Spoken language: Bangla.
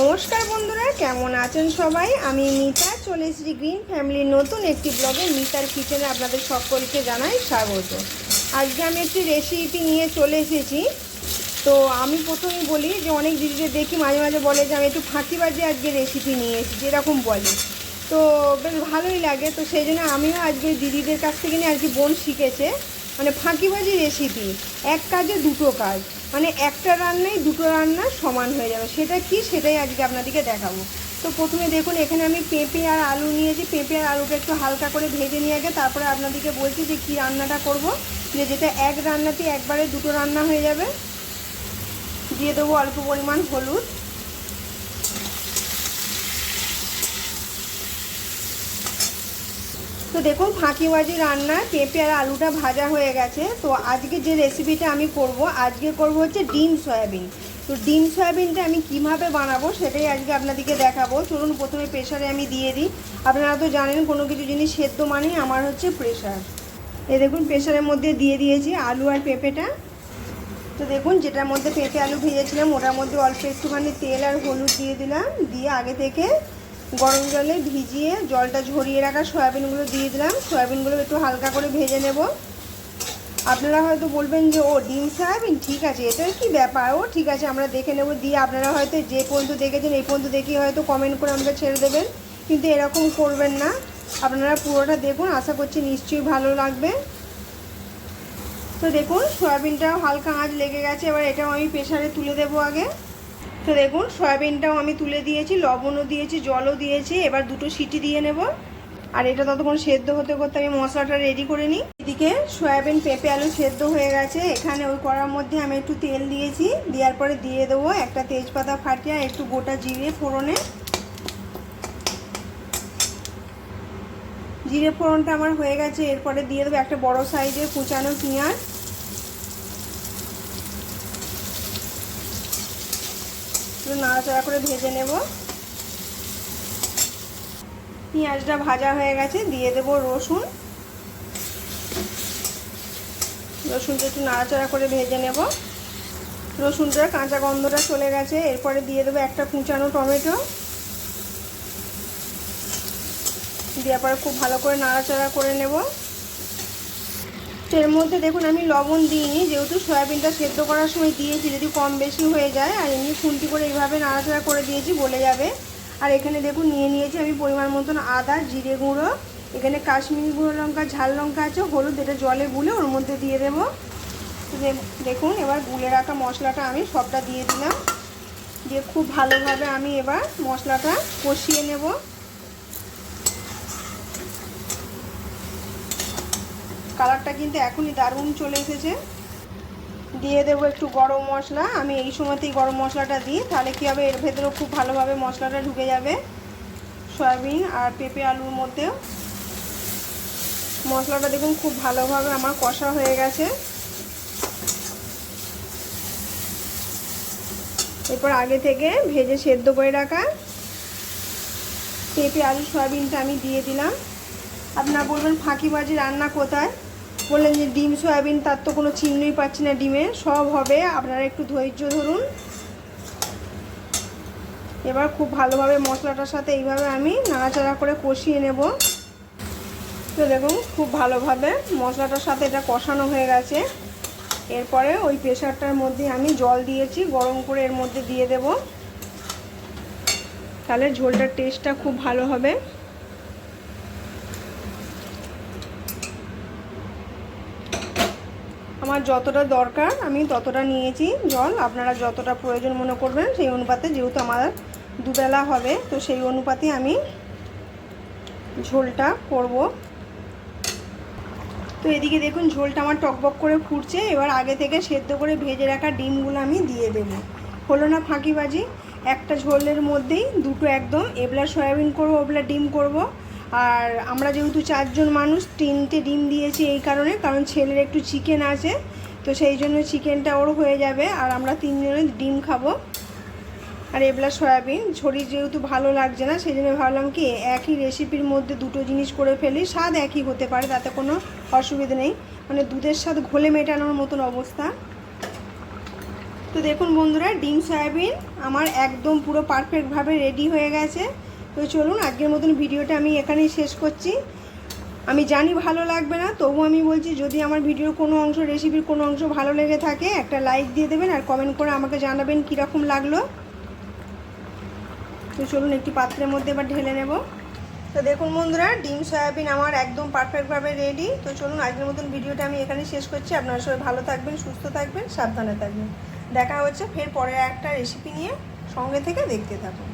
নমস্কার বন্ধুরা, কেমন আছেন সবাই? আমি মিতা, চলে এসেছি গ্রিন ফ্যামিলির নতুন একটি ব্লগে মিতার কিচেনে আপনাদের সকলকে জানাই স্বাগত। আজকে আমি একটি রেসিপি নিয়ে চলে এসেছি। তো আমি প্রথমেই বলি যে, অনেক দিদিদের দেখি মাঝে মাঝে বলে যে, আমি একটু ফাঁকি ফাঁকিবাজি আজকে রেসিপি নিয়ে এসেছি, যেরকম বলে। তো বেশ ভালোই লাগে। তো সেই জন্য আমিও আজকে দিদিদের কাছ থেকে নিয়ে আর কি বোন শিখেছে। মানে ফাঁকিবাজি রেসিপি এক কাজে দুটো কাজ মানে একটা রান্নায় দুটো রান্না সমান হয়ে যাবে। সেটা কি? সেটাই আজকে আপনাদেরকে দেখাবো। তো প্রথমে দেখুন, এখানে আমি পেঁপে আর আলু নিয়েছি। পেঁপে আর আলুটা একটু হালকা করে ভেজে নিয়ে আগে তারপরে আপনাদেরকে বলছি যে কী রান্নাটা করব। যে যেটা এক রান্নাতে একবারে দুটো রান্না হয়ে যাবে। দিয়ে দেবো অল্প পরিমাণ হলুদ। তো দেখুন ফাঁকিবাজি রান্না, পেঁপে আর আলুটা ভাজা হয়ে গেছে। তো আজকে যে রেসিপিটা আমি করব, আজকে করব হচ্ছে ডিম সয়াবিন। তো ডিম সয়াবিনটা আমি কীভাবে বানাবো সেটাই আজকে আপনাদেরকে দেখাবো। চলুন, প্রথমে প্রেশারে আমি দিয়ে দিই। আপনারা তো জানেন, কোনো কিছু জিনিস সেদ্ধ মানেই আমার হচ্ছে প্রেশার এ দেখুন প্রেশারের মধ্যে দিয়ে দিয়েছি আলু আর পেঁপেটা। তো দেখুন, যেটার মধ্যে পেঁপে আলু ভেজেছিলাম, ওটার মধ্যে অল্প একটুখানি তেল আর হলুদ দিয়ে দিলাম। দিয়ে আগে থেকে গরম জলে ভিজিয়ে জলটা ঝরিয়ে রাখা সয়াবিনগুলো দিয়ে দিলাম। সয়াবিনগুলো একটু হালকা করে ভেজে নেব। আপনারা হয়তো বলবেন যে, ও, ডিম সয়াবিন? ঠিক আছে, এটার কি ব্যাপার? ও, ঠিক আছে, আমরা দেখে নেব। দিয়ে আপনারা হয়তো যে পর্যন্ত দেখেছেন, এই পর্যন্ত দেখে হয়তো কমেন্ট করে আমাকে ছেড়ে দেবেন। কিন্তু এরকম করবেন না। আপনারা পুরোটা দেখুন, আশা করছি নিশ্চয়ই ভালো লাগবে। তো দেখুন, সয়াবিনটাও হালকা আঁচ লেগে গেছে। এবার এটাও আমি প্রেশারে তুলে দেবো আগে। তো দেখুন, সয়াবিনটাও আমি তুলে দিয়েছি, লবণও দিয়েছি, জলও দিয়েছি, এবার দুটো সিটি দিয়ে নেব। আর এটা ততক্ষণ সেদ্ধ হতে করতে আমি মশলাটা রেডি করে নিই। এদিকে সয়াবিন, পেঁপে, আলু সেদ্ধ হয়ে গেছে। এখানে ওই করার মধ্যে আমি একটু তেল দিয়েছি। দেওয়ার পরে দিয়ে দেবো একটা তেজপাতা ফাটিয়ে, একটু গোটা জিরে ফোড়নে। জিরে ফোড়নটা আমার হয়ে গেছে। এরপরে দিয়ে দেবো একটা বড় সাইজের কুচানো পেঁয়াজ। একটু নাড়াচাড়া করে ভেজে নেব। পেঁয়াজটা ভাজা হয়ে গেছে, দিয়ে দেব রসুন। রসুনটা একটু নাড়াচাড়া করে ভেজে নেব। রসুনটা কাঁচা গন্ধটা চলে গেছে, এরপরে দিয়ে দেবো একটা কুঁচানো টমেটো। দেওয়ার পরে খুব ভালো করে নাড়াচাড়া করে নেব। এর মধ্যে দেখুন, আমি লবণ দিইনি, যেহেতু সয়াবিনটা সেদ্ধ করার সময় দিয়েছি, যদি কম বেশি হয়ে যায়, আর এমনি খুন্তি করে এইভাবে নাড়াচাড়া করে দিয়েছি বলে যাবে। আর এখানে দেখুন, নিয়ে নিয়েছি আমি পরিমাণ মতন আদা, জিরে গুঁড়ো, এখানে কাশ্মীরি গুঁড়ো লঙ্কা, ঝাল লঙ্কা আছে, হলুদ, এটা জলে গুলে ওর মধ্যে দিয়ে দেবো। দেখুন, এবার গুলে রাখা মশলাটা আমি সবটা দিয়ে দিলাম। দিয়ে খুব ভালোভাবে আমি এবার মশলাটা কষিয়ে নেব। কালারটা কিন্তু এখনই দারুণ চলে এসেছে। দিয়ে দেবো একটু গরম মশলা। আমি এই সময়তেই গরম মশলাটা দিই, তাহলে কী হবে? এর ভেতরেও খুব ভালোভাবে মশলাটা ঢুকে যাবে। সয়াবিন আর পেঁপে আলুর মধ্যেও। মশলাটা দেখুন খুব ভালোভাবে আমার কষা হয়ে গেছে। এরপর আগে থেকে ভেজে সেদ্ধ করে রাখা পেঁপে, আলু, সয়াবিনটা আমি দিয়ে দিলাম। আপনারা বলবেন ফাঁকিবাজি রান্না কোথায়? বললেন যে ডিম, সয়াবিন, তার তো কোনো চিহ্নই পাচ্ছি না ডিমে। সব হবে, আপনারা একটু ধৈর্য ধরুন। এবার খুব ভালোভাবে মশলাটার সাথে এইভাবে আমি নাড়াচাড়া করে কষিয়ে নেব। তো দেখুন, খুব ভালোভাবে মশলাটার সাথে এটা কষানো হয়ে গেছে। এরপরে ওই প্রেশারটার মধ্যে আমি জল দিয়েছি, গরম করে এর মধ্যে দিয়ে দেব। তাহলে ঝোলটার টেস্টটা খুব ভালো হবে। আমার যতটা দরকার, আমি ততটা নিয়েছি জল। আপনারা যতটা প্রয়োজন মনে করবেন, সেই অনুপাতে যেহেতু আমার দুবেলা হবে, তো সেই অনুপাতে আমি ঝোলটা করব। তো এদিকে দেখুন, ঝোলটা আমার টকবক করে ফুটছে। এবার আগে থেকে সেদ্ধ করে ভেজে রাখা ডিমগুলো আমি দিয়ে দেব। হলো না ফাঁকিবাজি? একটা ঝোলের মধ্যেই দুটো একদম এবলা সয়াবিন করব ওবলা ডিম করব। আর আমরা যেহেতু চারজন মানুষ, তিনটে ডিম দিয়েছি এই কারণে, কারণ ছেলের একটু চিকেন আছে, তো সেই জন্য চিকেনটা ওর হয়ে যাবে আর আমরা তিনজনে ডিম খাব। আর এবলা সয়াবিন ছড়ির যেহেতু ভালো লাগছে না, সেই জন্য ভাবলাম কি একই রেসিপির মধ্যে দুটো জিনিস করে ফেলি, স্বাদ একই হতে পারে, তাতে কোনো অসুবিধা নেই। মানে দুধের স্বাদ ঘোলে মেটানোর মতন অবস্থা। তো দেখুন বন্ধুরা, ডিম, সয়াবিন আমার একদম পুরো পারফেক্টভাবে রেডি হয়ে গেছে। তো চলুন, আজকের মতন ভিডিওটা আমি এখানেই শেষ করছি। আমি জানি ভালো লাগবে না, তবু আমি বলছি, যদি আমার ভিডিওর কোনো অংশ রেসিপির কোনো অংশ ভালো লেগে থাকে, একটা লাইক দিয়ে দেবেন আর কমেন্ট করে আমাকে জানাবেন কীরকম লাগল। তো চলুন, একটি পাত্রের মধ্যে এবার ঢেলে নেব। তো দেখুন বন্ধুরা, ডিম, সয়াবিন আমার একদম পারফেক্টভাবে রেডি তো চলুন, আজকের মতন ভিডিওটা আমি এখানে শেষ করছি। আপনারা সবাই ভালো থাকবেন, সুস্থ থাকবেন, সাবধানে থাকবেন। দেখা হচ্ছে ফের পরের একটা রেসিপি নিয়ে। সঙ্গে থেকে দেখতে থাকুন।